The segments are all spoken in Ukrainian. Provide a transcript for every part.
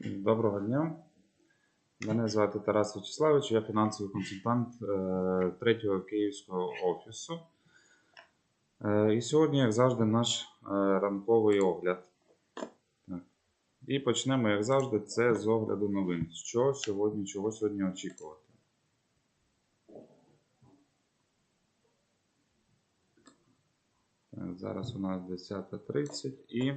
Доброго дня. Мене звати Тарас Вячеславович, я фінансовий консультант е, третього київського офісу. Е, І сьогодні, як завжди, наш е, ранковий огляд. І почнемо, як завжди, це з огляду новин. Що сьогодні, чого сьогодні очікувати? Зараз у нас 10.30 і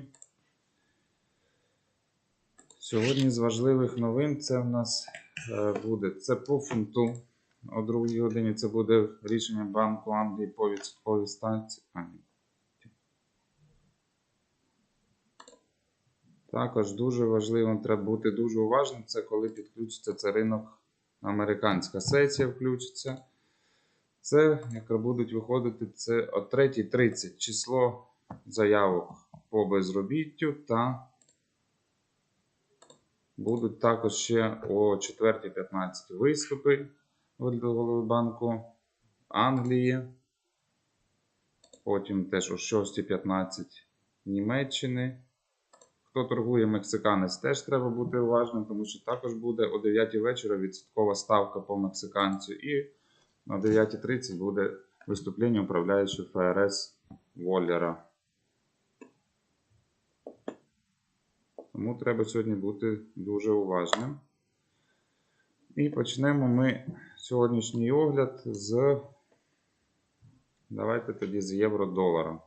Сьогодні з важливих новин це в нас е, буде це по фунту. О 2 годині це буде рішення Банку Англії по відсотковій станції. Також дуже важливо, треба бути дуже уважним. Це коли підключиться це ринок, американська сесія включиться. Це, як будуть виходити, це о 3.30 число заявок по безробіттю та Будуть також ще о 4.15 виступи голови банку Англії. Потім теж о 6.15 Німеччини. Хто торгує мексиканець, теж треба бути уважним, тому що також буде о 9 вечора відсоткова ставка по мексиканцю. І о 9.30 буде виступлення управляючого ФРС Воллера. Тому треба сьогодні бути дуже уважним. І почнемо ми сьогоднішній огляд з. Давайте тоді з євро-долара.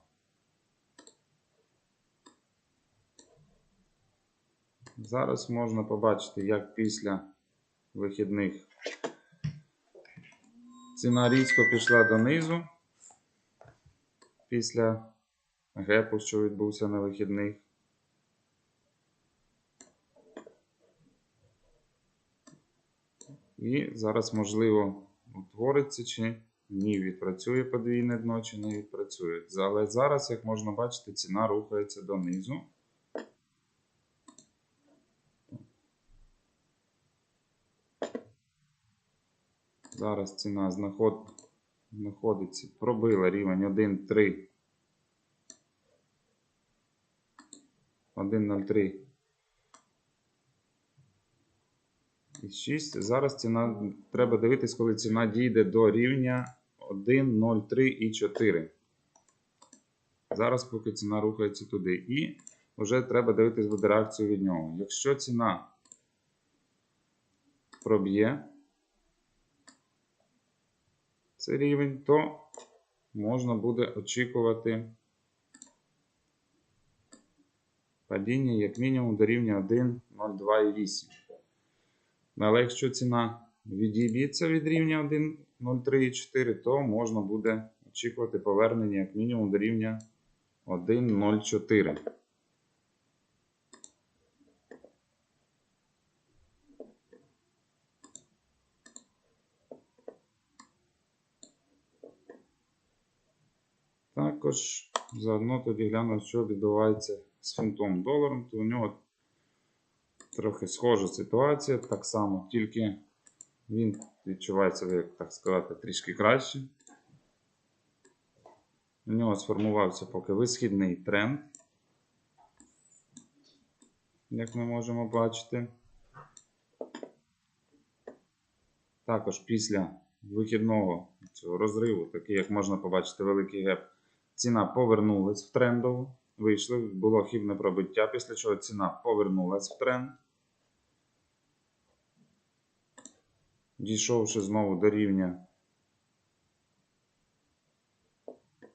Зараз можна побачити, як після вихідних ціна різко пішла донизу. Після гепу, що відбувся на вихідних. І зараз, можливо, утвориться чи ні, відпрацює подвійне дно, чи не відпрацює. Але зараз, як можна бачити, ціна рухається донизу. Зараз ціна знаход... знаходиться, пробила рівень 1,3. 1,03. І 6. Зараз ціна треба дивитись, коли ціна дійде до рівня 1,03 і 4. Зараз, поки ціна рухається туди. І вже треба дивитись буде реакцію від нього. Якщо ціна проб'є цей рівень, то можна буде очікувати падіння як мінімум до рівня 1,02,8. Але якщо ціна відійдеться від рівня 1,03,4, то можна буде очікувати повернення як мінімум до рівня 1,04. Також заодно тоді гляну, що відбувається з фунтом доларом, то у нього трохи схожа ситуація, так само, тільки він відчувається, як так сказати, трішки краще. У нього сформувався поки висхідний тренд, як ми можемо бачити. Також після вихідного цього розриву, такий, як можна побачити, великий геп, ціна повернулась в трендову. Вийшли, було хібне пробиття, після чого ціна повернулась в тренд. Дійшовши знову до рівня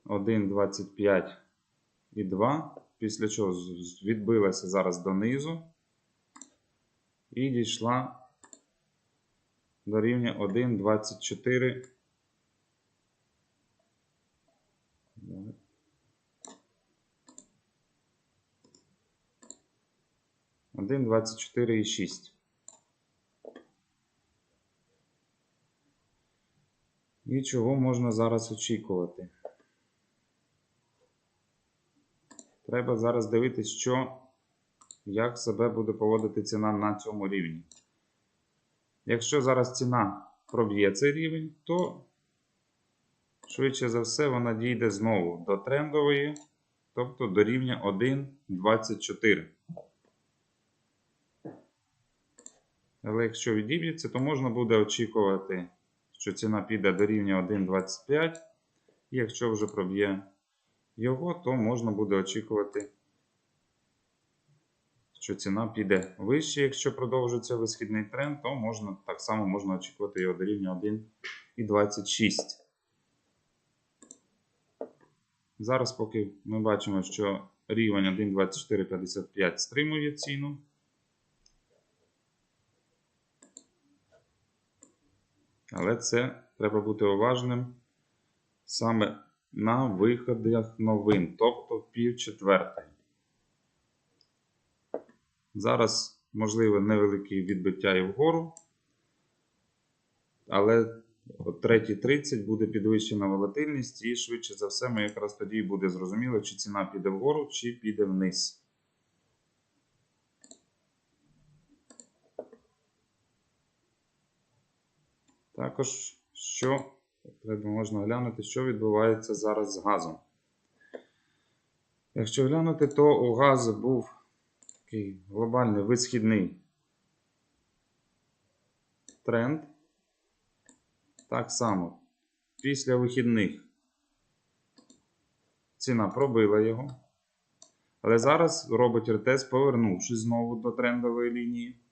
1,25 і 2, після чого відбилася зараз донизу і дійшла до рівня 1,24. 1,24,6. І чого можна зараз очікувати? Треба зараз дивитися, що, як себе буде поводити ціна на цьому рівні. Якщо зараз ціна проб'є цей рівень, то швидше за все вона дійде знову до трендової, тобто до рівня 1,24. Але якщо відіб'ється, то можна буде очікувати, що ціна піде до рівня 1,25. І якщо вже проб'є його, то можна буде очікувати, що ціна піде вище. Якщо продовжиться висхідний тренд, то можна, так само можна очікувати його до рівня 1,26. Зараз, поки ми бачимо, що рівень 1,2455 стримує ціну. Але це треба бути уважним саме на виходах новин, тобто пів четвертої. Зараз можливе невелике відбиття і вгору, але о 3.30 буде підвищена волатильність, і швидше за все, ми якраз тоді буде зрозуміло, чи ціна піде вгору, чи піде вниз. Також, що треба можна глянути, що відбувається зараз з газом. Якщо глянути, то у газу був такий глобальний висхідний тренд. Так само, після вихідних ціна пробила його. Але зараз робить ретест, повернувшись знову до трендової лінії.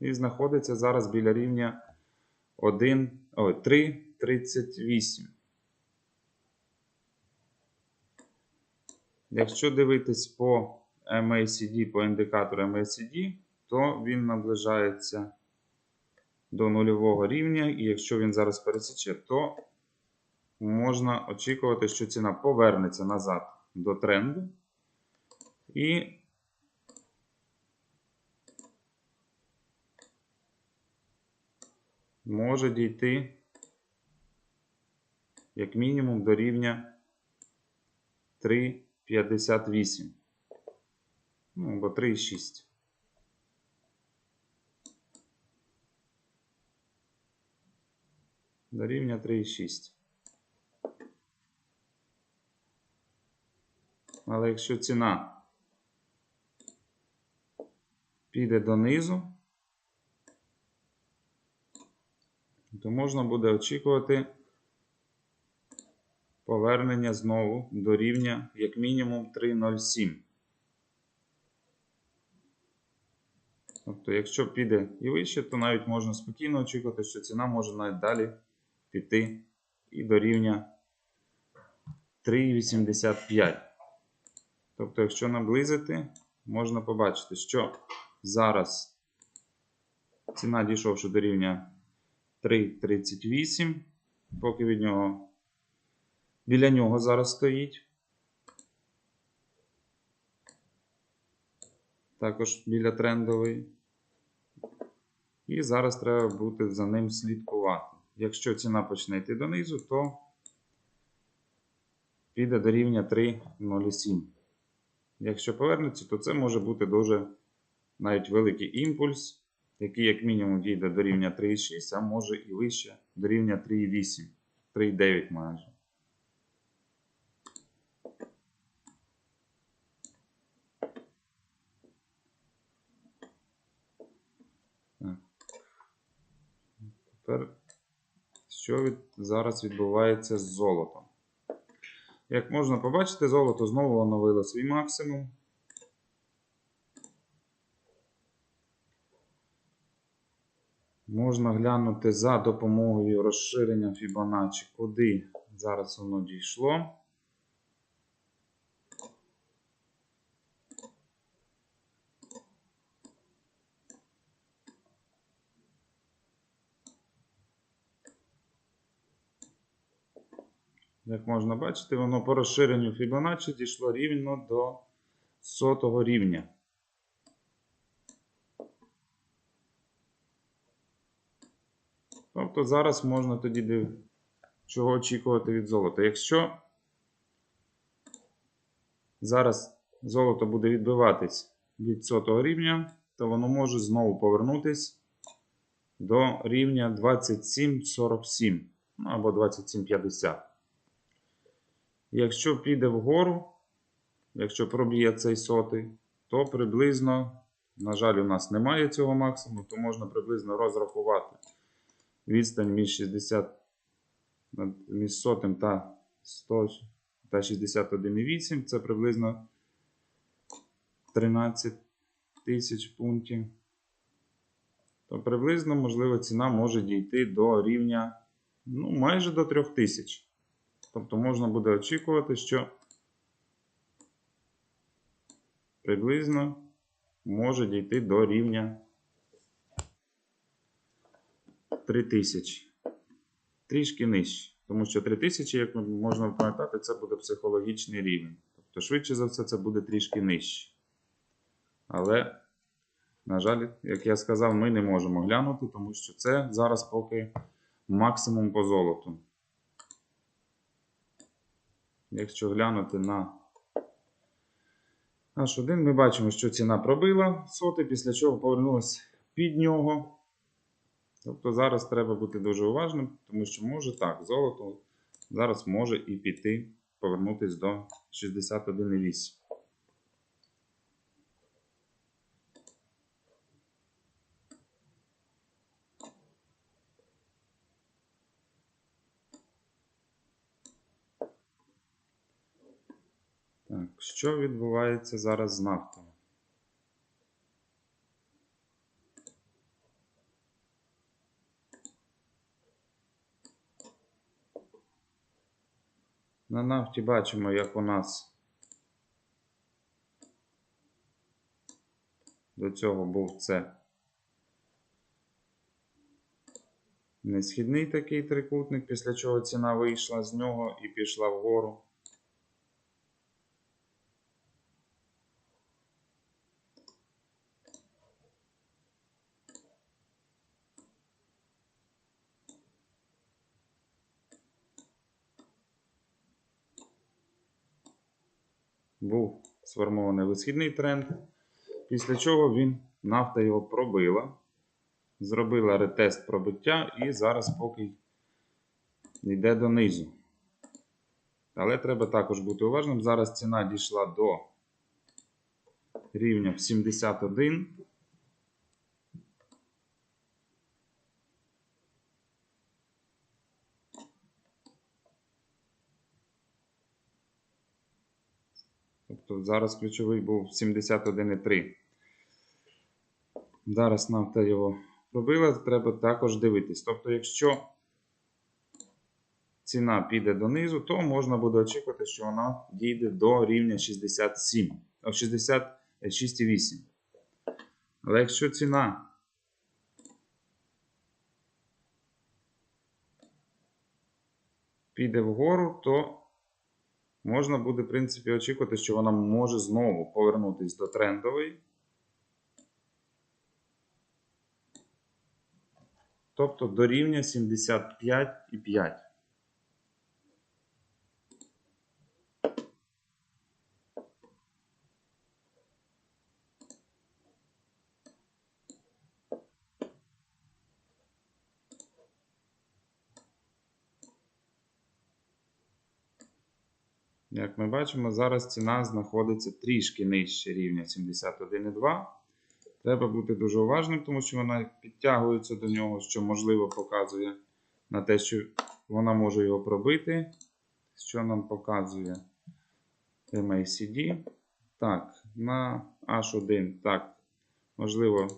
І знаходиться зараз біля рівня 1, ой, 3,38. Якщо дивитись по MACD, по індикатору MACD, то він наближається до нульового рівня, і якщо він зараз пересіче, то можна очікувати, що ціна повернеться назад до тренду. І може дійти як мінімум до рівня 3,58. Ну, або 3,6. До рівня 3,6. Але якщо ціна піде донизу, то можна буде очікувати повернення знову до рівня як мінімум 3,07. Тобто, якщо піде і вище, то навіть можна спокійно очікувати, що ціна може навіть далі піти і до рівня 3,85. Тобто, якщо наблизити, можна побачити, що зараз ціна дійшовши до рівня 3,38, поки від нього біля нього зараз стоїть. Також біля трендової. І зараз треба бути за ним слідкувати. Якщо ціна почне йти донизу, то піде до рівня 3,07. Якщо повернеться, то це може бути дуже навіть великий імпульс, який, як мінімум, дійде до рівня 3,6, а може і вище до рівня 3,8, 3,9 майже. Тепер, що від, зараз відбувається з золотом? Як можна побачити, золото знову оновило свій максимум. Можна глянути за допомогою розширення Fibonacci, куди зараз воно дійшло. Як можна бачити, воно по розширенню Fibonacci дійшло рівно до сотого рівня. Тобто зараз можна тоді див... чого очікувати від золота. Якщо зараз золото буде відбиватись від сотого рівня, то воно може знову повернутись до рівня 27,47 ну, або 27,50. Якщо піде вгору, якщо проб'є цей сотий, то приблизно, на жаль, у нас немає цього максимуму, то можна приблизно розрахувати відстань між 60 між сотим та 100 та 61,8 це приблизно 13 тисяч пунктів. То приблизно, можливо, ціна може дійти до рівня ну, майже до 3000. Тобто можна буде очікувати, що приблизно може дійти до рівня 3000. Трішки нижче. Тому що 3000, як можна пам'ятати, це буде психологічний рівень. Тобто, швидше за все, це буде трішки нижче. Але, на жаль, як я сказав, ми не можемо глянути, тому що це зараз поки максимум по золоту. Якщо глянути на H1, ми бачимо, що ціна пробила соти, після чого повернулася під нього. Тобто зараз треба бути дуже уважним, тому що може так, золото зараз може і піти, повернутися до 61,8. Так, що відбувається зараз з нафтою? На нафті бачимо, як у нас до цього був це несхідний такий трикутник, після чого ціна вийшла з нього і пішла вгору. Був сформований висхідний тренд, після чого він, нафта його пробила, зробила ретест пробиття і зараз поки йде донизу. Але треба також бути уважним. Зараз ціна дійшла до рівня в 71. Тобто зараз ключовий був 71,3. Зараз нафта його пробила, треба також дивитись. Тобто, якщо ціна піде донизу, то можна буде очікувати, що вона дійде до рівня 67, 66,8. Але якщо ціна піде вгору, то можна буде, в принципі, очікувати, що вона може знову повернутися до трендової. Тобто до рівня 75,5. Як ми бачимо, зараз ціна знаходиться трішки нижче рівня 71,2. Треба бути дуже уважним, тому що вона підтягується до нього, що можливо показує на те, що вона може його пробити. Що нам показує MACD. Так, на H1, так, можливо,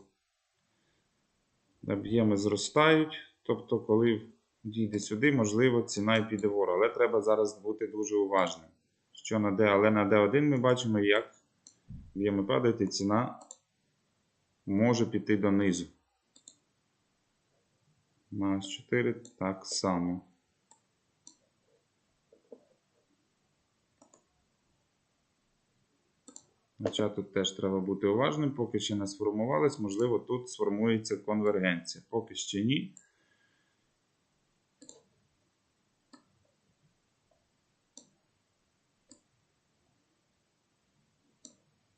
об'єми зростають. Тобто, коли дійде сюди, можливо, ціна і піде вгору. Але треба зараз бути дуже уважним. Що на D, але на D1 ми бачимо, як об'єми падають, і ціна може піти донизу. На H4 так само. Хоча тут теж треба бути уважним, поки ще не сформувалось, можливо, тут сформується конвергенція. Поки ще ні.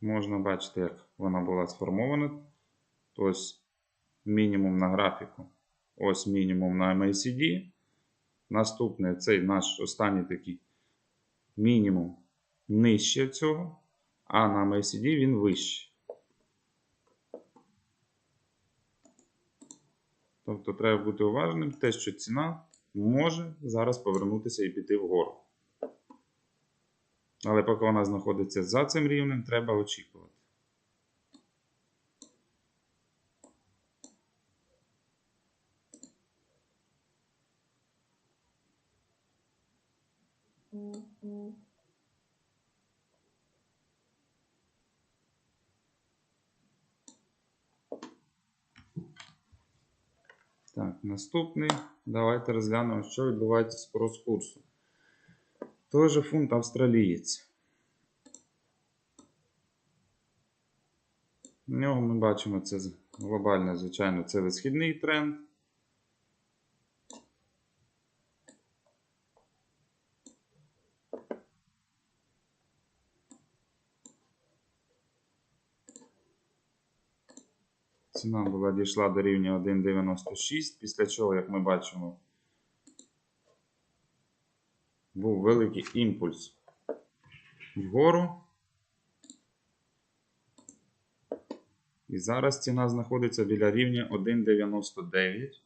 Можна бачити, як вона була сформована. Ось мінімум на графіку. Ось мінімум на MACD. Наступний цей наш останній такий мінімум нижче цього, а на MACD він вищий. Тобто треба бути уважним, те, що ціна може зараз повернутися і піти вгору. Але поки вона знаходиться за цим рівнем, треба очікувати. Так, наступний. Давайте розглянемо, що відбувається з крос-курсом. Той же фунт австралієць. В нього ми бачимо це глобально, звичайно, це висхідний тренд. Ціна була дійшла до рівня 1,96, після чого, як ми бачимо, був великий імпульс вгору. І зараз ціна знаходиться біля рівня 1,99.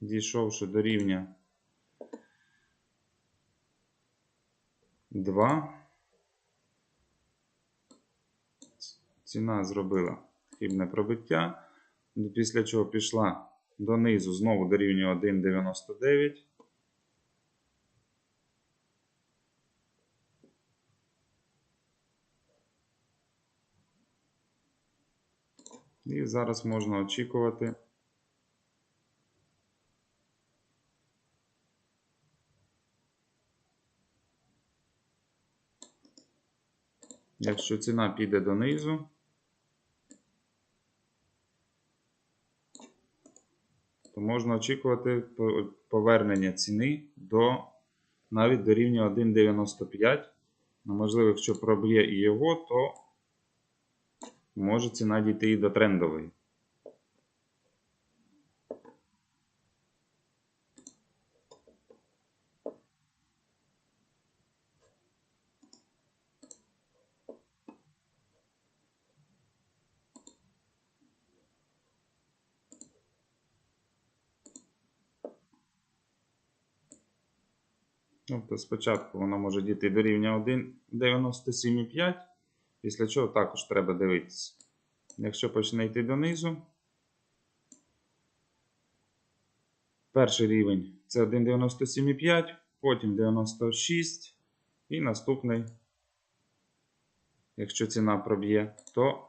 Дійшовши до рівня 2. Ціна зробила хибне пробиття, після чого пішла донизу знову до рівня 1,99. І зараз можна очікувати. Якщо ціна піде донизу, можна очікувати повернення ціни до навіть до рівня 1,95. Ну, можливо, якщо проб'є і його, то може ціна дійти і до трендової. Спочатку вона може дійти до рівня 1,97,5, після чого також треба дивитися. Якщо почне йти донизу, перший рівень це 1,97,5, потім 96 і наступний, якщо ціна проб'є, то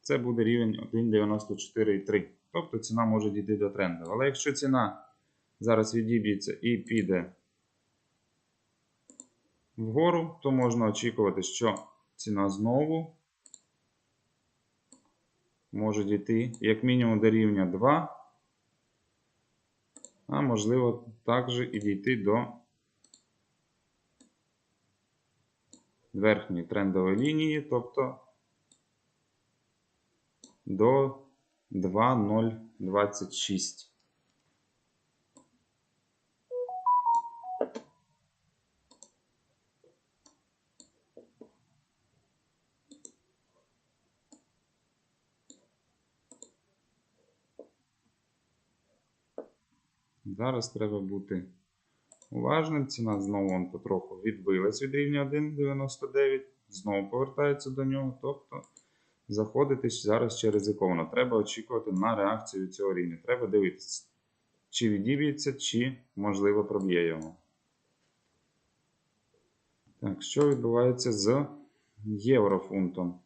це буде рівень 1,94,3. Тобто ціна може дійти до тренду. Але якщо ціна зараз відіб'ється і піде вгору, то можна очікувати, що ціна знову може дійти як мінімум до рівня 2, а можливо також і дійти до верхньої трендової лінії, тобто до 2,026. Зараз треба бути уважним. Ціна знову вон потроху відбилась від рівня 1,99, знову повертається до нього. Тобто заходити зараз ще ризиковано. Треба очікувати на реакцію цього рівня. Треба дивитися, чи відіб'ється, чи можливо проб'є його. Так, що відбувається з єврофунтом?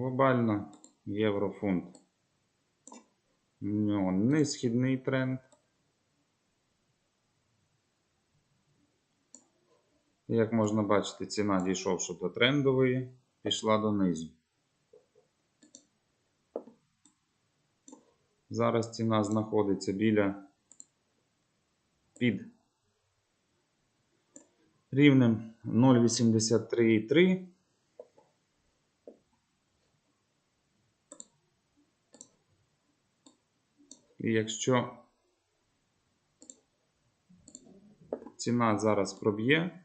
Глобально єврофунт. Ну, не східний тренд. Як можна бачити, ціна дійшовши до трендової, пішла донизу. Зараз ціна знаходиться біля під рівнем 0,83,3. І якщо ціна зараз проб'є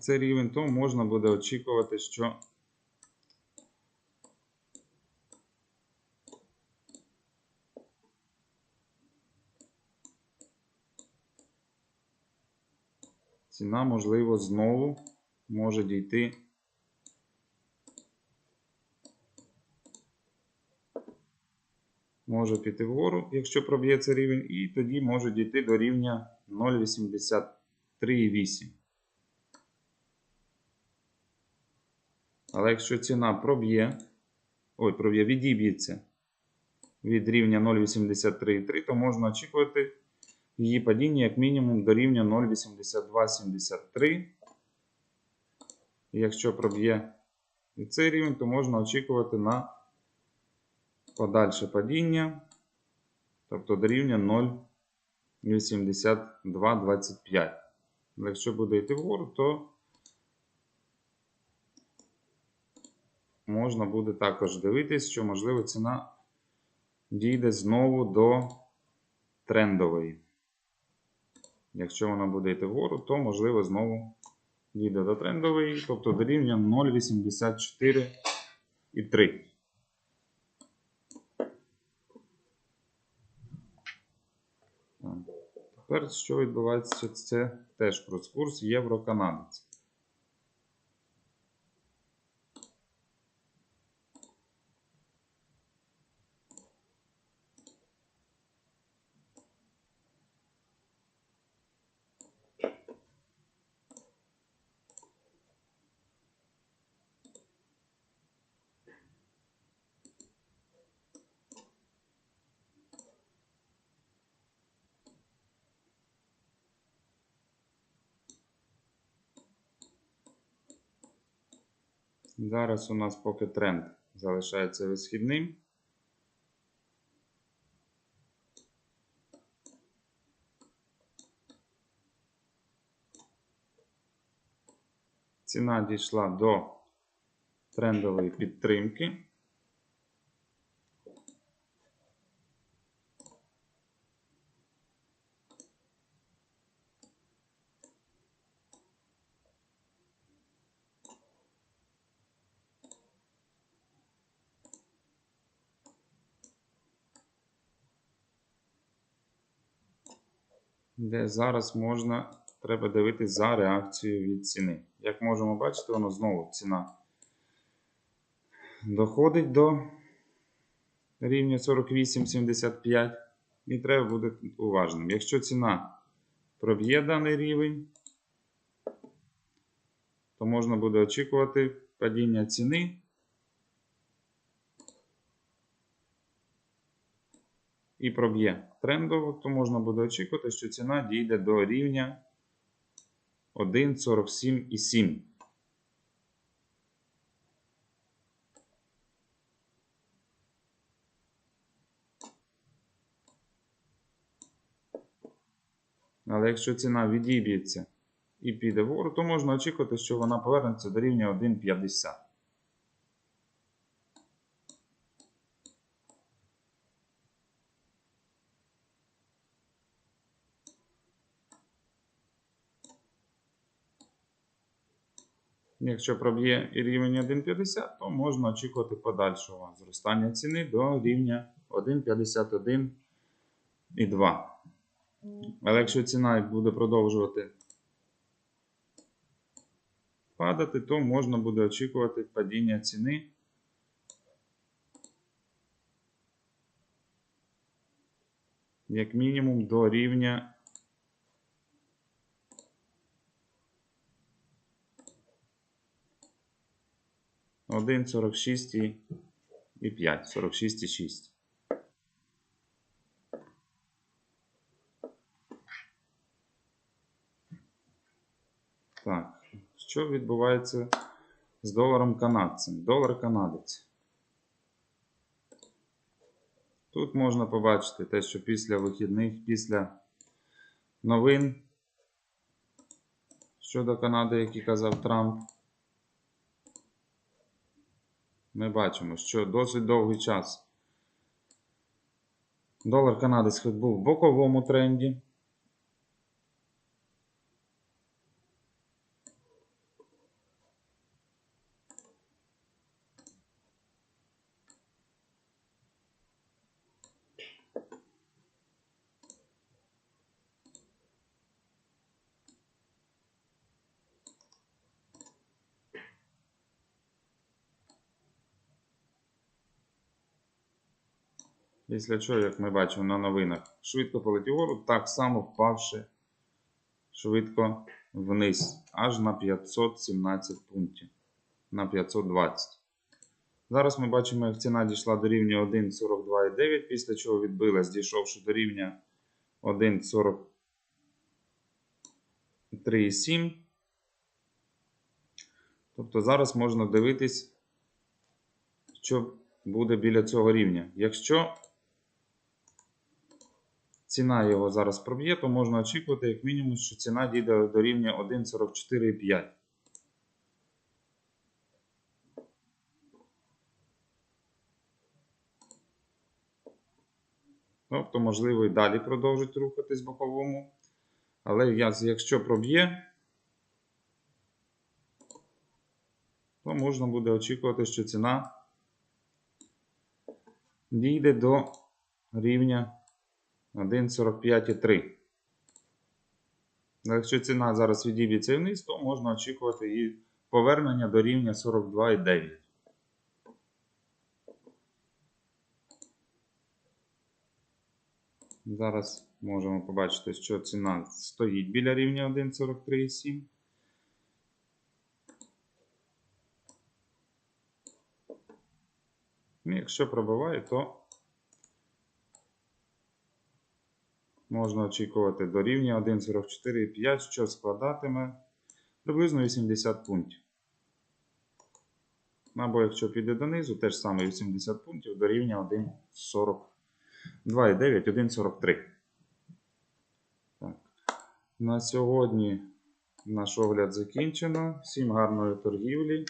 цей рівень, то можна буде очікувати, що ціна, можливо, знову може дійти може піти вгору, якщо проб'є цей рівень, і тоді може дійти до рівня 0,83,8. Але якщо ціна проб'є, ой, проб'є, відіб'ється від рівня 0,83,3, то можна очікувати її падіння як мінімум до рівня 0,8273. Якщо проб'є цей рівень, то можна очікувати на подальше падіння, тобто до рівня 0,8225. Але Якщо буде йти вгору, то можна буде також дивитись, що можливо ціна дійде знову до трендової. Якщо вона буде йти вгору, то можливо знову дійде до трендової, тобто до рівня 0,84,3. Так. Тепер, що відбувається, це теж курс євро-канадець. Зараз у нас поки тренд залишається висхідним. Ціна дійшла до трендової підтримки. Де зараз можна, треба дивитись за реакцією від ціни. Як можемо бачити, воно знову ціна доходить до рівня 48,75 і треба бути уважним. Якщо ціна проб'є даний рівень, то можна буде очікувати падіння ціни. І проб'є трендово, то можна буде очікувати, що ціна дійде до рівня 1,47,7. Але якщо ціна відіб'ється і піде вгору, то можна очікувати, що вона повернеться до рівня 1,50. Якщо проб'є рівень 1,50, то можна очікувати подальшого зростання ціни до рівня 1,51,2. Але якщо ціна буде продовжувати падати, то можна буде очікувати падіння ціни. Як мінімум до рівня 1, 46 і, і 5, 46 і 6. Так, що відбувається з доларом канадцем. Долар канадець. Тут можна побачити те, що після вихідних, після новин щодо Канади, які казав Трамп, ми бачимо, що досить довгий час долар канадець був в боковому тренді. Після чого, як ми бачимо на новинах, швидко полетів вгору, так само впавши швидко вниз, аж на 517 пунктів. На 520. Зараз ми бачимо, як ціна дійшла до рівня 1,42,9, після чого відбилась, дійшовши до рівня 1,43,7. Тобто зараз можна дивитись, що буде біля цього рівня. Якщо ціна його зараз проб'є, то можна очікувати, як мінімум, що ціна дійде до рівня 1,44,5. Тобто, можливо, і далі продовжить рухатись боковому. Але якщо проб'є, то можна буде очікувати, що ціна дійде до рівня 1,45,3. Ну, Якщо ціна зараз відіб'ється вниз, то можна очікувати і повернення до рівня 42,9. Зараз можемо побачити, що ціна стоїть біля рівня 1,43,7. Ну, Якщо пробиває, то можна очікувати до рівня 1,44,5, що складатиме приблизно 80 пунктів. Або якщо піде донизу, теж саме 80 пунктів до рівня 1,42,9, 1,43. Так. На сьогодні наш огляд закінчено. Всім гарної торгівлі.